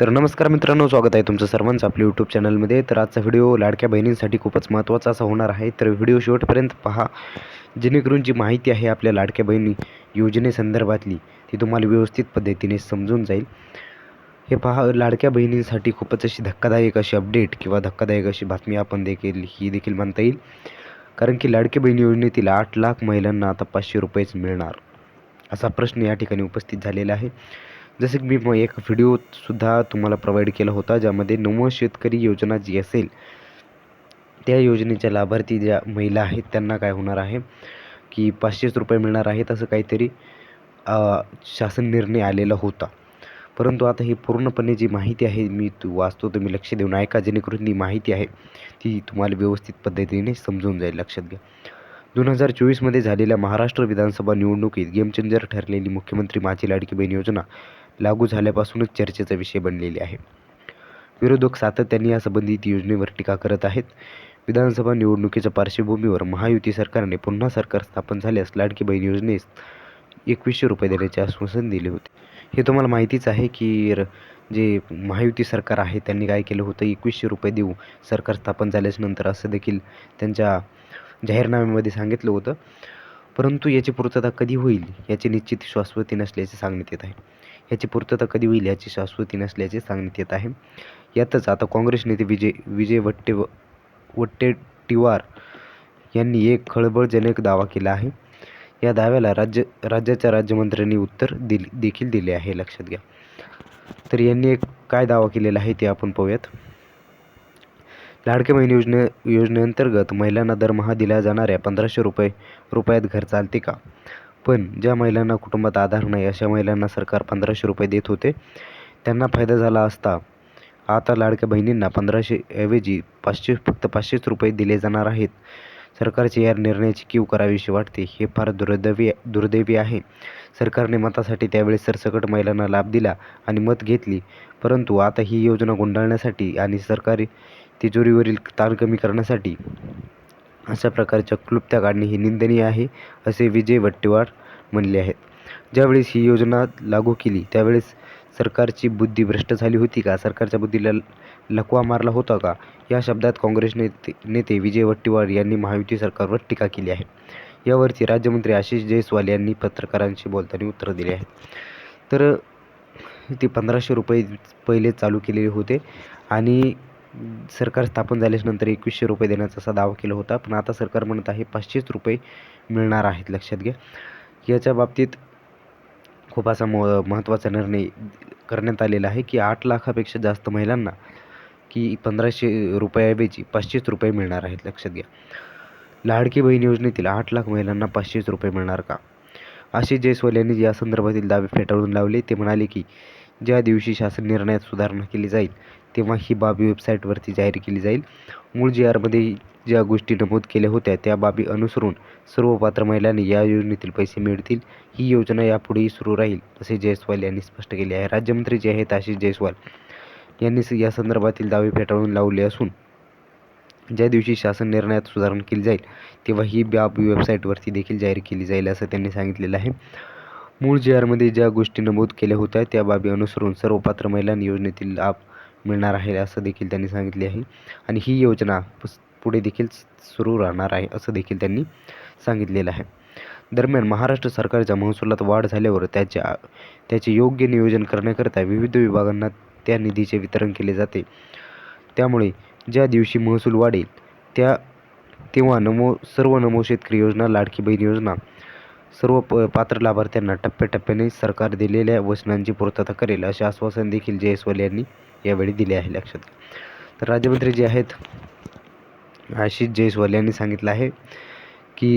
तर नमस्कार मित्रांनो स्वागत आहे तुमचं सर्वांचं आपल्या यूट्यूब चॅनलमध्ये तर आजचा व्हिडिओ लाडक्या बहिणींसाठी खूपच महत्त्वाचा असा होणार आहे. तर व्हिडिओ शेवटपर्यंत पहा. जेणेकरून जी माहिती आहे आपल्या लाडक्या बहिणी योजनेसंदर्भातली ती तुम्हाला व्यवस्थित पद्धतीने समजून जाईल. हे पहा लाडक्या बहिणींसाठी खूपच अशी धक्कादायक अशी अपडेट किंवा धक्कादायक अशी बातमी आपण देखील ही देखील म्हणता येईल. कारण की लाडकी बहिणी योजनेतील आठ लाख महिलांना आता पाचशे रुपयेच मिळणार असा प्रश्न या ठिकाणी उपस्थित झालेला आहे. जसं की मी मग एक व्हिडिओसुद्धा तुम्हाला प्रोव्हाइड केला होता ज्यामध्ये नमो शेतकरी योजना जी असेल त्या योजनेच्या लाभार्थी ज्या महिला आहेत त्यांना काय होणार आहे? की पाचशेच रुपये मिळणार आहेत असं काहीतरी शासन निर्णय आलेला होता. परंतु आता ही पूर्णपणे जी माहिती आहे मी तू वाचतो तुम्ही लक्ष देऊन ऐका जेणेकरून ती माहिती आहे ती तुम्हाला व्यवस्थित पद्धतीने समजून जाईल. लक्षात घ्या. दोन हजार चोवीसमध्ये झालेल्या महाराष्ट्र विधानसभा निवडणुकीत गेमचेंजर ठरलेली मुख्यमंत्री माझी लाडकी बहीण योजना लागू झाल्यापासूनच चर्चेचा विषय बनलेली आहे. विरोधक सातत्याने या संबंधित योजनेवर टीका करत आहेत. विधानसभा निवडणुकीच्या पार्श्वभूमीवर महायुती सरकारने पुन्हा सरकार स्थापन झाल्यास लाडकी बहीण योजनेस एकवीसशे रुपये देण्याचे आश्वासन दिले होते. हे तुम्हाला माहितीच आहे की र जे महायुती सरकार आहे त्यांनी काय केलं होतं? एकवीसशे रुपये देऊ सरकार स्थापन झाल्याच नंतर असं देखील त्यांच्या जाहीरनाम्यामध्ये सांगितलं होतं. परंतु याची पूर्तता कधी होईल याची निश्चित शाश्वती नसल्याचे सांगण्यात येत आहे. याची पूर्तता कधी होईल याची शाश्वती नसल्याचे सांगण्यात येत आहे. यातच आता काँग्रेस नेते विजय विजय वट्टे वट्टेटीवार यांनी एक खळबळजनक दावा केला आहे. या दाव्याला राज्य राज्याच्या राज्यमंत्र्यांनी उत्तर दिल देखील दिले आहे. लक्षात घ्या. तर यांनी एक काय दावा केलेला आहे ते आपण पाहूयात. लाडके बहीण योजने योजनेअंतर्गत महिलांना दरमहा दिल्या जाणाऱ्या पंधराशे रुपये रुपयात घर चालते का? पण ज्या महिलांना कुटुंबात आधार नाही अशा महिलांना सरकार पंधराशे रुपये देत होते. त्यांना फायदा झाला असता आता लाडक्या बहिणींना पंधराशे ऐवजी पाचशे फक्त पाचशेच रुपये दिले जाणार आहेत. सरकारच्या या निर्णयाची कीव करावीशी वाटते हे फार दुर्दैवी दुर्दैवी आहे. सरकारने मतासाठी त्यावेळेस सरसकट महिलांना लाभ दिला आणि मत घेतली परंतु आता ही योजना गुंडाळण्यासाठी आणि सरकारी तिजोरीवरील ताण कमी करण्यासाठी अशा प्रकारच्या क्लुप्त्या काढणे हे निंदनीय आहे असे विजय वट्टेवार म्हणले आहेत. ज्यावेळेस ही योजना लागू केली त्यावेळेस सरकारची बुद्धी भ्रष्ट झाली होती का? सरकारच्या बुद्धीला लकवा मारला होता का? या शब्दात काँग्रेस नेते नेते विजय वट्टीवार यांनी महायुती सरकारवर टीका केली आहे. यावरती राज्यमंत्री आशिष जयस्वाल यांनी पत्रकारांशी बोलताना उत्तर दिले आहे. तर ते पंधराशे रुपये पहिले चालू केलेले होते आणि सरकार स्थापन झाल्यानंतर एकवीसशे रुपये देण्याचा असा दावा केला होता. पण आता सरकार म्हणत आहे पाचशेच रुपये मिळणार आहेत लक्षात घ्या. याच्या बाबतीत खूप असा म महत्त्वाचा निर्णय करण्यात आलेला आहे की आठ लाखापेक्षा जास्त महिलांना की पंधराशे रुपयाऐवजी पाचशेच रुपये मिळणार आहेत लक्षात घ्या. लाडकी बहीण योजनेतील आठ लाख महिलांना पाचशेच रुपये मिळणार का? आशिष जयस्वाल यांनी या संदर्भातील दावे फेटाळून लावले. ते म्हणाले की ज्या दिवशी शासन निर्णयात सुधारणा केली जाईल तेव्हा ही बाबी वेबसाईटवरती जाहीर केली जाईल. मूळ जी आरमध्ये ज्या गोष्टी नमूद केल्या होत्या त्या बाबी अनुसरून सर्व पात्र महिलांनी या योजनेतील पैसे मिळतील. ही योजना यापुढेही सुरू राहील असे जयस्वाल यांनी स्पष्ट केले आहे. राज्यमंत्री जे आहेत आशिष जयस्वाल यांनी स- या संदर्भातील दावे फेटाळून लावले असून ज्या दिवशी शासन निर्णयात सुधारणा केली जाईल तेव्हा ही बाब वेबसाईटवरती देखील जाहीर केली जाईल असं त्यांनी सांगितलेलं आहे. मूळ जी आरमध्ये ज्या गोष्टी नमूद केल्या होत्या त्या बाबी अनुसरून सर्व पात्र महिलांनी योजनेतील लाभ मिळणार आहे असं देखील त्यांनी सांगितले आहे. आणि ही योजना पुढे देखील सुरू राहणार आहे असं देखील त्यांनी सांगितलेलं आहे. दरम्यान महाराष्ट्र सरकारच्या महसुलात वाढ झाल्यावर त्याच्या त्याचे योग्य नियोजन करण्याकरता विविध विभागांना त्या निधीचे वितरण केले जाते. त्यामुळे ज्या दिवशी महसूल वाढेल त्या तेव्हा नमो सर्व नमो शेतकरी योजना लाडकी बहीण योजना सर्व प पात्र लाभार्थ्यांना टप्प्याटप्प्याने सरकार दिलेल्या वचनांची पूर्तता करेल असे आश्वासन देखील जयस्वाल यांनी यावेळी दिले आहे लक्षात. तर राज्यमंत्री जे आहेत आशिष जयस्वाल यांनी सांगितलं आहे की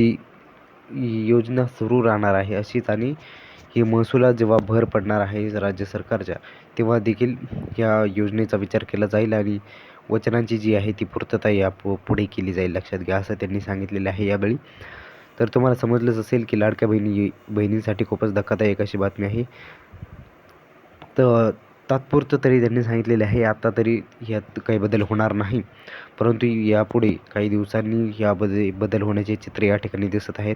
ही योजना सुरू राहणार आहे अशीच आणि ही महसुलात जेव्हा भर पडणार आहे राज्य सरकारच्या तेव्हा देखील या योजनेचा विचार केला जाईल आणि वचनांची जी आहे ती पूर्तता या पुढे केली जाईल. लक्षात घ्या असं त्यांनी सांगितलेलं आहे यावेळी. तर तुम्हाला समजलंच असेल की लाडक्या बहिणी बहिणींसाठी खूपच धक्कादायक अशी बातमी आहे. तर तात्पुरतं तरी त्यांनी सांगितलेले आहे आता तरी यात काही बदल होणार नाही. परंतु यापुढे काही दिवसांनी या बदल बदल होण्याचे चित्र या ठिकाणी दिसत आहेत.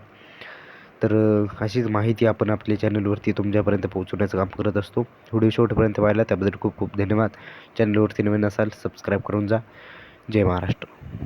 तर अशीच माहिती आपण आपल्या चॅनलवरती तुमच्यापर्यंत पोहोचवण्याचं काम करत असतो. व्हिडिओ शेवटपर्यंत पाहिला त्याबद्दल खूप खूप धन्यवाद. चॅनलवरती नवीन असाल सबस्क्राईब करून जा. जय महाराष्ट्र.